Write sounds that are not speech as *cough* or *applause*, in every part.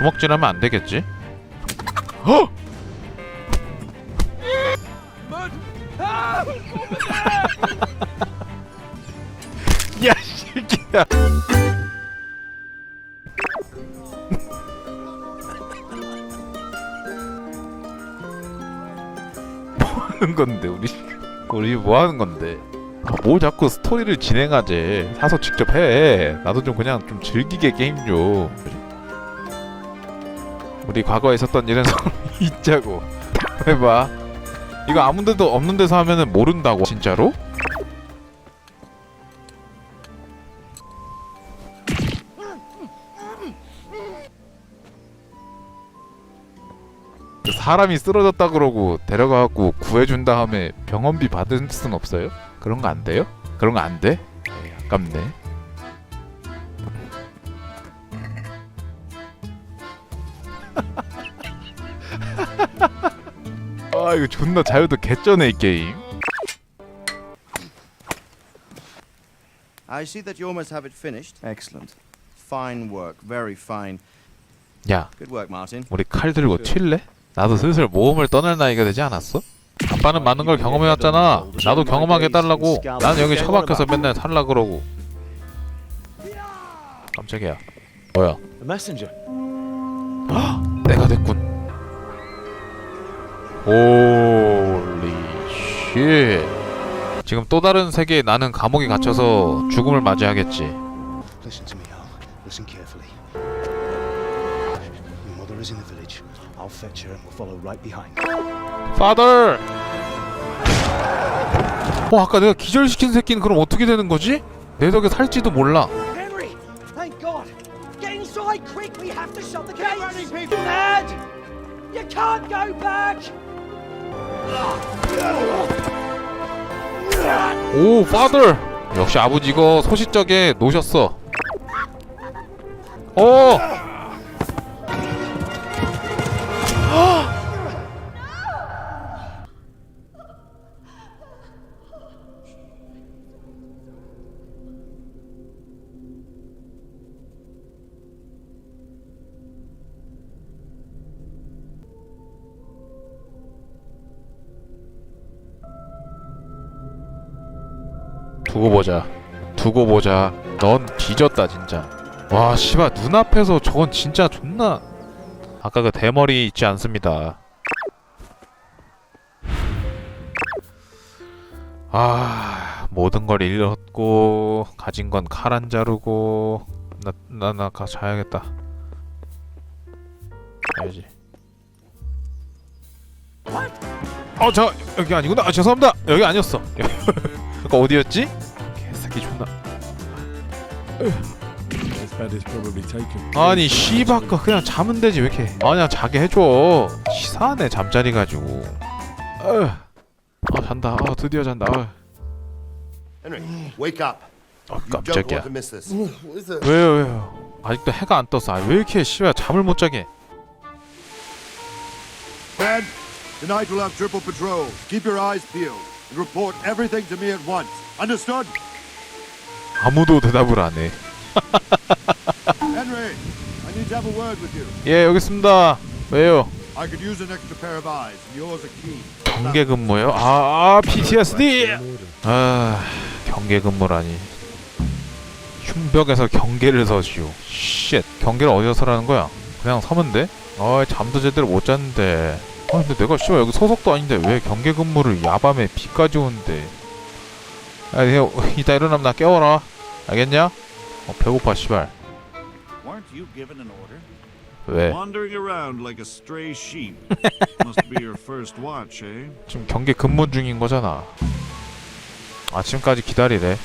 주먹질하면 안 되겠지? 어? *laughs* 야 새끼야. *laughs* 뭐 하는 건데 우리 우리 뭐 하는 건데? 아, 뭘 자꾸 스토리를 진행하지? 사서 직접 해. 나도 좀 그냥 좀 즐기게 게임 좀. 우리 과거에 있었던 일은 *laughs* 잊자고. 해봐. 이거 아무데도 없는 데서 하면은 모른다고 진짜로? 그 사람이 쓰러졌다 그러고 데려가갖고 구해준 다음에 병원비 받을 순 없어요? 그런 거 안 돼요? 그런 거 안 돼? 아깝네. *laughs* 아 이거 존나 자유도 개쩌네 이 게임. I see that you almost have it finished. Excellent. Fine work, very fine. 야, Good work, Martin. 우리 칼 들고 튈래? 나도 슬슬 모험을 떠날 나이가 되지 않았어? 아빠는 많은 걸 경험해왔잖아. 나도 경험하게 해달라고. 나는 여기 처박혀서 맨날 살라 그러고. 깜짝이야. 뭐야? A messenger. 내가 됐군. 홀리 쉣. 지금 또 다른 세계에 나는 감옥에 갇혀서 죽음을 맞이하겠지. Listen to me, Al. Listen carefully. Your mother is in the village. I'll fetch her and we'll follow right behind. Father. 어 아까 내가 기절시킨 새끼는 그럼 어떻게 되는 거지? 내 덕에 살지도 몰라. To shut the gates! You mad? You can't go back! 오, father. 역시 아버지 이거 소시적에 놓으셨어. 어. 두고 보자. 두고 보자. 넌 뒤졌다 진짜. 와 씨발 눈앞에서 저건 진짜 존나. 아까 그 대머리 있지 않습니다. 아 모든 걸 잃었고 가진 건칼안 자르고 나나나 가 자야겠다. 자야지. 어저 여기 아니구나. 아, 죄송합니다. 여기 아니었어. *laughs* 아까 어디였지? 개새끼 존나. This bed is probably taken. 아니 씨바까 그냥 자면 되지 왜 이렇게 아니야 자게 해줘 치사하네 잠자리 가지고 어휴. 아 잔다 아 드디어 잔다 아, Henry, wake up. 아 You don't want 깜짝이야 to miss this. 왜요 왜요 아직도 해가 안 떴어 아, 왜 이렇게 씨발 잠을 못 자게 Ben, tonight we'll have triple patrol. Keep your eyes peeled and report everything to me at once. Understood? 아무도 대답을 안 해. Henry, I need to have a word with you. 예 여기 있습니다. 왜요? I could use an extra pair of eyes, and yours are keen. 경계 근무요? 아, 아 PTSD 아 경계 근무라니. 흉벽에서 경계를 서시오. 쉣 경계를 어디서 서라는 거야? 그냥 서면 돼? 아 잠도 제대로 못 잤는데. 아 근데 내가 씨발 여기 소속도 아닌데 왜 경계 근무를 야밤에 비까지 오는데 야 내가 이따 일어나면 나 깨워라 알겠냐? 어 배고파 씨발? 왜? Wandering around like a stray sheep. *laughs* Must be your first watch, eh? 지금 경계 근무 중인 거잖아 아침까지 기다리래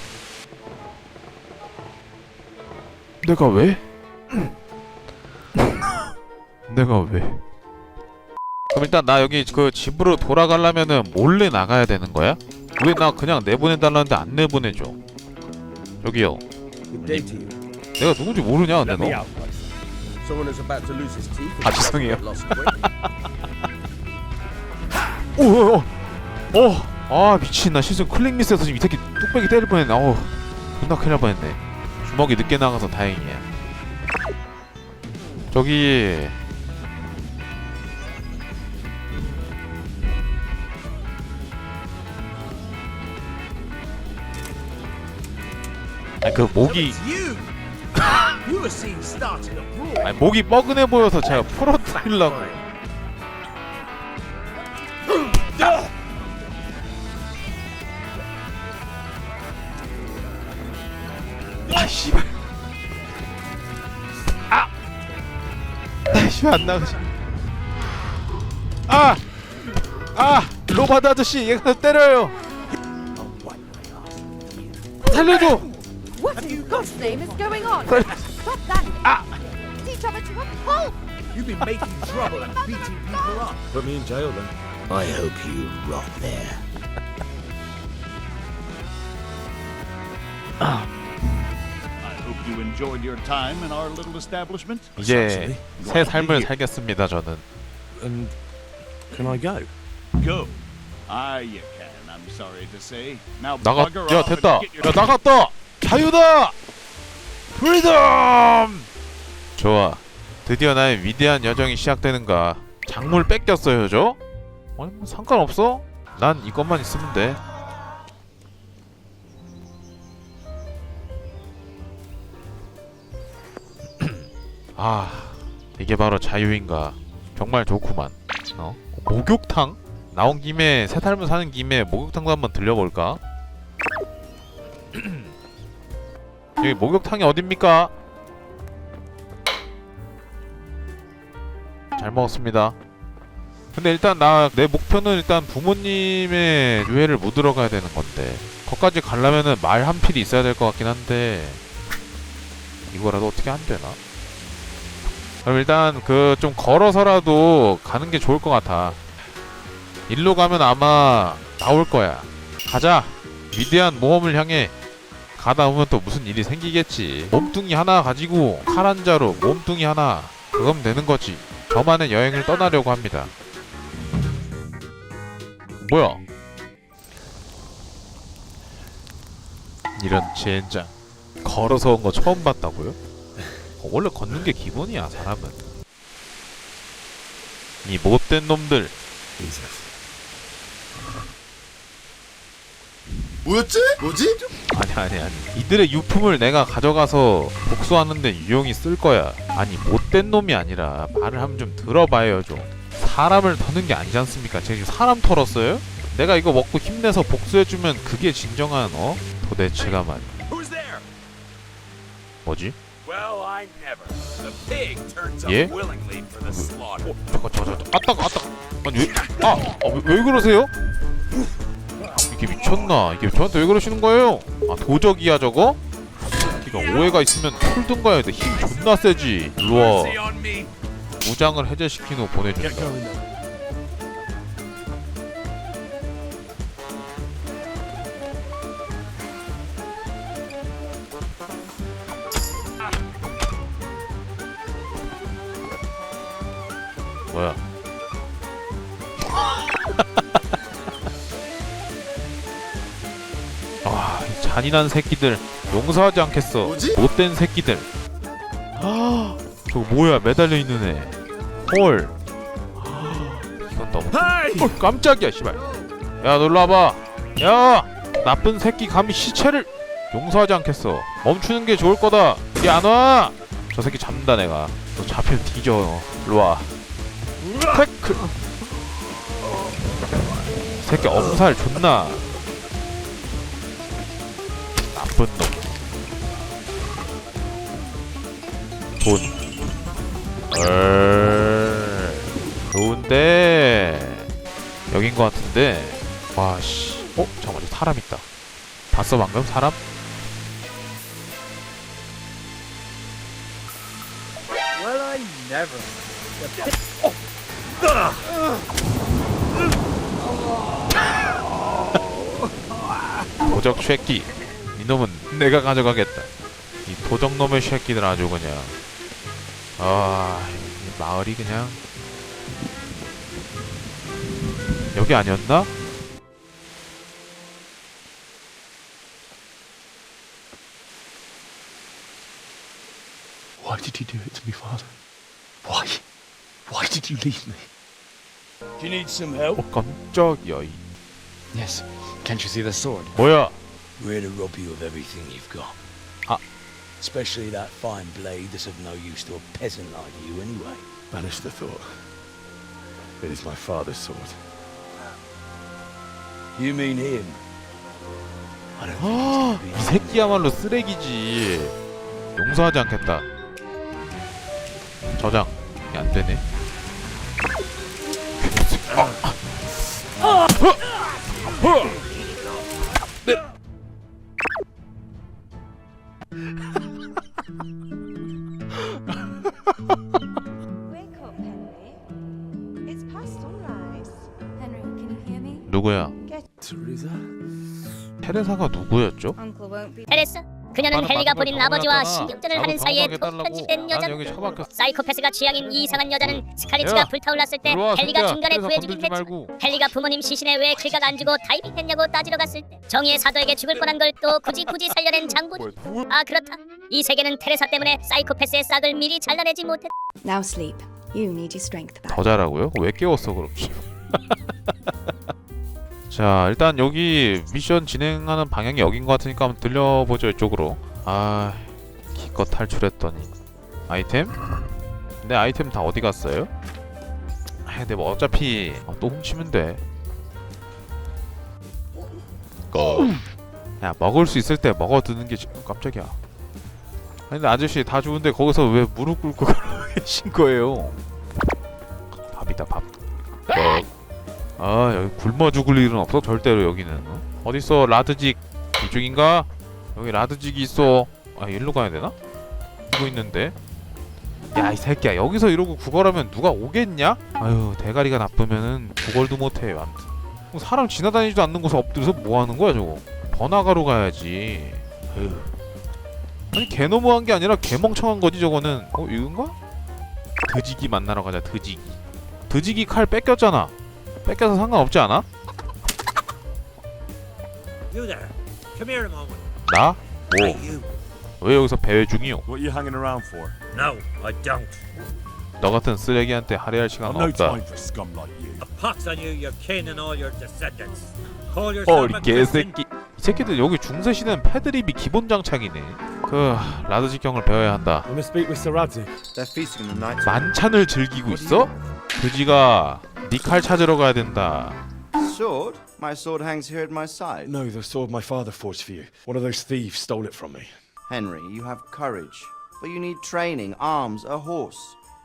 내가 왜? *laughs* 내가 왜? 그럼 일단 나 여기 그 집으로 돌아가려면은 몰래 나가야 되는 거야? 왜 나 그냥 내보내달라는데 안 내보내줘? 저기요. 내가 누군지 모르냐 근데 너? 아 죄송해요. *laughs* 오오오 어! 아 미친 나 실수 클릭 미스해서 지금 이 새끼 뚝배기 때릴 뻔했네 어우 존나 큰일 날 뻔했네 주먹이 늦게 나가서 다행이야 저기 아니 그 목이. 아니 목이 뻐근해 보여서 제가 풀어드리려고 아 씨발 아! 아 씨발 안 나가지 아! 아! 로바드 아저씨 얘가 나 때려요 살려줘 What in God's name is going on? Stop that! Ah. Teach over to a pulp! You've been making trouble and beating people up. Put me in jail then. I hope you rot there. I hope you enjoyed your time in our little establishment. 이제 새 삶을 살겠습니다 저는 And can I go? Go. Ah, you can. I'm sorry to say. Now 나가 bugger 야 off and 됐다 get your 야 나갔다 자유다 프리덤 좋아 드디어 나의 위대한 여정이 시작되는가 작물 뺏겼어요 저? 아니 뭐 상관없어 난 이것만 있으면 돼 *clears throat* 아, 이게 바로 자유인가? 정말 좋구만. 어? 목욕탕? 나온 김에 새 삶을 사는 김에 목욕탕도 한번 들려볼까? *clears throat* 여기 목욕탕이 어딥니까? 잘 먹었습니다. 근데 일단 나 내 목표는 일단 부모님의 유해를 못 들어가야 되는 건데 거기까지 가려면은 말 한 필이 있어야 될 것 같긴 한데 이거라도 어떻게 안 되나? 그럼 일단 그 좀 걸어서라도 가는 게 좋을 것 같아. 일로 가면 아마 나올 거야. 가자. 위대한 모험을 향해 가다 보면 또 무슨 일이 생기겠지. 몸뚱이 하나 가지고 칼 한 자루 몸뚱이 하나 그거면 되는 거지. 저만의 여행을 떠나려고 합니다. 뭐야? 이런 젠장. 걸어서 온 거 처음 봤다고요? 어, 원래 걷는 게 기본이야 사람은 이 못된 놈들 뭐였지? 뭐지? 아니 아니 아니 이들의 유품을 내가 가져가서 복수하는데 유용히 쓸 거야 아니 못된 놈이 아니라 말을 하면 좀 들어봐요 좀 사람을 터는 게 아니지 않습니까 제가 지금 사람 털었어요? 내가 이거 먹고 힘내서 복수해주면 그게 진정한 어? 도대체가 말 Who's there? 뭐지? Well, I never. The pig turns up Yeah? willingly for the slaughter. 잠깐 잠깐 잠깐 아따가 아따 아니 왜 아, 아 왜, 왜 그러세요? 이게 미쳤나 이게 저한테 왜 그러시는 거예요? 아 도적이야 저거? 이가 오해가 있으면 털든가 해야 돼힘 존나 세지 일로와. 무장을 해제시킨 후 보내준다 잔인한 새끼들 용서하지 않겠어. 뭐지? 못된 새끼들. 아, 저거 뭐야? 매달려 있는 애. 헐. 아, 이건 너무. 헐, 깜짝이야, 씨발. 야, 놀러 와봐. 야, 나쁜 새끼 감히 시체를 용서하지 않겠어. 멈추는 게 좋을 거다. 이게 안 와. 저 새끼 잡는다 내가. 너 잡히면 뒤져. 너. 일로 와. 태클. 새끼 엄살 존나. 나쁜 놈. 돈. 얼. 좋은데. 여긴 것 같은데. 와, 씨. 어? 잠깐만, 저 사람 있다. 봤어, 방금? 사람? 도적 새끼. 이놈은 내가 가져가겠다. 이 도적놈의 새끼들 아주 그냥. 아, 이 마을이 그냥. 여기 아니었나? Why did you do it to me, Father? Why? Why did you leave me? Do you need some help? 어 깜짝이야 이 Yes. Can't you see the sword? 뭐야 We're here to rob you of everything you've got. Ah. Especially that fine blade that's of no use to a peasant like you anyway. Banish the thought. It is my father's sword. You mean him? I don't think 아, he's 이 gonna be 새끼야말로 쓰레기지 *gasps* 용서하지 않겠다 저장 이게 안 되네 Wake 테레사가 누구였죠? 테레스 그녀는 마지막에 버린 아버지와 신경전을 하는 사이에 톡. 편집된 처박혔어. 사이코패스가 취향인 이 이상한 여자는 스칼리츠가 야, 불타올랐을 때 들어와 헬리가 새끼야 중간에 테레사 구해 주긴 건들지 했지. 말고. 헬리가 부모님 시신에 왜 길각 안 주고 다이빙했냐고 따지러 갔을 때 정의의 사도에게 죽을 뻔한 걸 또 굳이 굳이 살려낸 장군 아 그렇다. 이 세계는 테레사 때문에 사이코패스의 싹을 미리 잘라내지 못했 Now sleep. You need your strength back. 더 잘하고요? 왜 깨웠어 그럼 *laughs* *laughs* 자 일단 여기 미션 진행하는 방향이 여긴 것 같으니까 한번 들려보죠 이쪽으로 아 기껏 탈출했더니 아이템? 내 아이템 다 어디 갔어요? 아 근데 뭐 어차피 어, 또 훔치면 돼 꺼. 야 먹을 수 있을 때 먹어두는 게 지금 깜짝이야 아니 근데 아저씨 다 좋은데 거기서 왜 무릎 꿇고 *laughs* 계신 거예요 밥이다 밥 아 여기 굶어 죽을 일은 없어 절대로 여기는 어? 어딨어 라드직 이쪽인가? 여기 라드직이 있어 아 일로 가야 되나? 이거 있는데 야 이 새끼야 여기서 이러고 구걸하면 누가 오겠냐? 아유 대가리가 나쁘면은 구걸도 못해요 아무튼 뭐 사람 지나다니지도 않는 곳에 엎드려서 뭐하는 거야 저거 번화가로 가야지 에휴. 아니 개너무한 게 아니라 개멍청한 거지 저거는 어 이건가? 드지기 만나러 가자 드지기 드지기 칼 뺏겼잖아 뺏겨서 상관없지 않아? You there. Come here a moment. 나? 뭐? you. 왜 여기서 배회 중이요? What you hanging around for? No, I don't. 너 같은 쓰레기한테 할애할 시간은 없다 for scum like you. A pox on you, your kin, and all your descendants. Call 어 Christian. 개새끼 이 새끼들 여기 중세 시대는 패드립이 기본 장착이네 그 라드 직경을 배워야 한다 I must speak with Sir Radzik. They're feasting on the night. 만찬을 즐기고 있어? 그지가 네 칼 찾으러 가야 된다 Sword? My sword hangs here at my side. No, the sword my father forged for you. One of those thieves stole it from me. Henry, you have courage. But you need training, arms, a horse.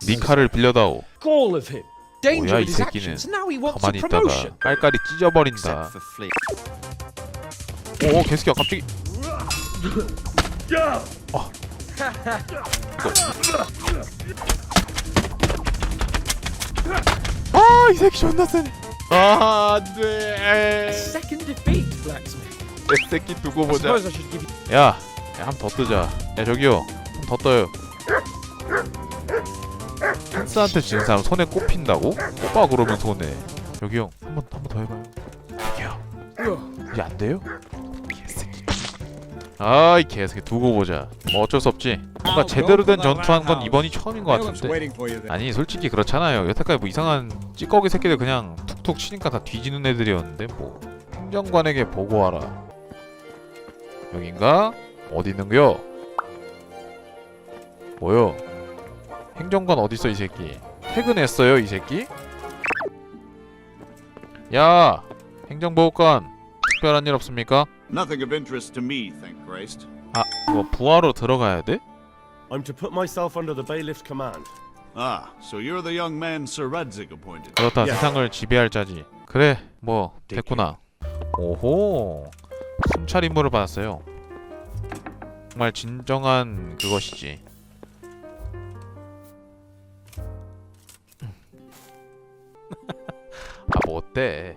네 칼을 빌려다오 All of him. Danger 뭐야 이 with his 새끼는 actions. Now he wants 가만히 a 있다가 promotion. 깔깔이 Except 찢어버린다 for Fleet. 오 개새끼야 갑자기 아 아이 새끼 존나 세네 아 안 돼 Second defeat, blacksmith. 내 새끼 두고 I 보자 suppose I should give you. 야, 야, 한번 더 뜨자. 야, 저기요. 한 번 더 떠요. 한스한테 지는 사람 손에 꼽힌다고? 꼽아 그러면 손에. 저기요. 한 번 한 번 더 해봐요. 저기요. 이제 안 돼요? 아이 개새끼 두고 보자. 뭐 어쩔 수 없지. 뭔가 제대로 된 전투한 건 이번이 처음인 것 같은데. 아니 솔직히 그렇잖아요. 여태까지 뭐 이상한 찌꺼기 새끼들 그냥 툭툭 치니까 다 뒤지는 애들이었는데 뭐. 행정관에게 보고하라. 여긴가? 어디 있는겨? 뭐요? 행정관 어딨어 이 새끼? 퇴근했어요 이 새끼? 야! 행정보호관 특별한 일 없습니까? Nothing of interest to me, thank Christ. 아, 뭐 부하로 들어가야 돼? I'm to put myself under the bailiff's command. Ah, so you're the young man Sir Radzig appointed. 그렇다 야. 세상을 지배할 자지 그래 뭐 됐구나 오호 순찰 임무를 받았어요 정말 진정한 그것이지 아 뭐 어때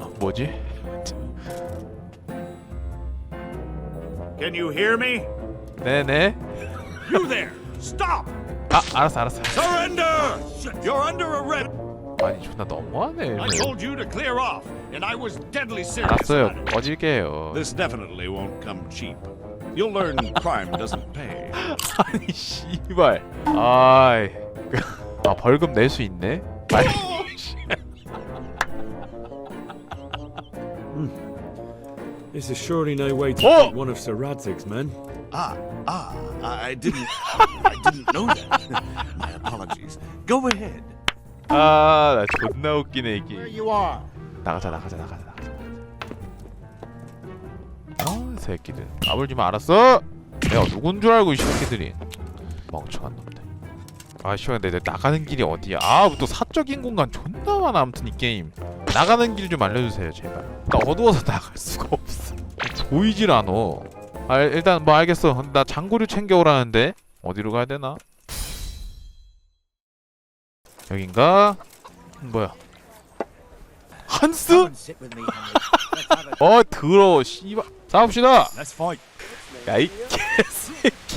아, 뭐지? Can you hear me? 네네 You there! Stop! 아 알았어 알았어 Surrender! You're under arrest. 아니 존나 너무하네 I told you to clear off, and I was deadly serious. 알았어요 about it. 꺼질게요 This definitely won't come cheap. You'll learn crime doesn't pay. *laughs* 아니 씨발 아이 아 벌금 낼 수 있네 빨리 This is surely no way to Oh! beat one of Sir Radzig's men. Ah, ah, I didn't, I didn't know that. *laughs* My apologies. Go ahead. 아나 존나 웃기네 이게 you are. 나가자 나가자 나가자 나가자 아 새끼들 까불지마 알았어 내가 누군 줄 알고 이 새끼들이 멍청한 놈들 아 씨발 내, 내 나가는 길이 어디야 아또 사적인 공간 존나 많아 아무튼 이 게임 나가는 길 좀 알려주세요 제발 나 어두워서 나갈 수가 없어. 보이질 않아. 아 일단 뭐 알겠어. 나 장구류 챙겨오라는데 어디로 가야 되나? 여긴가? 뭐야? 한스? 어 더러워 씨발. 싸웁시다. 야이 개새끼.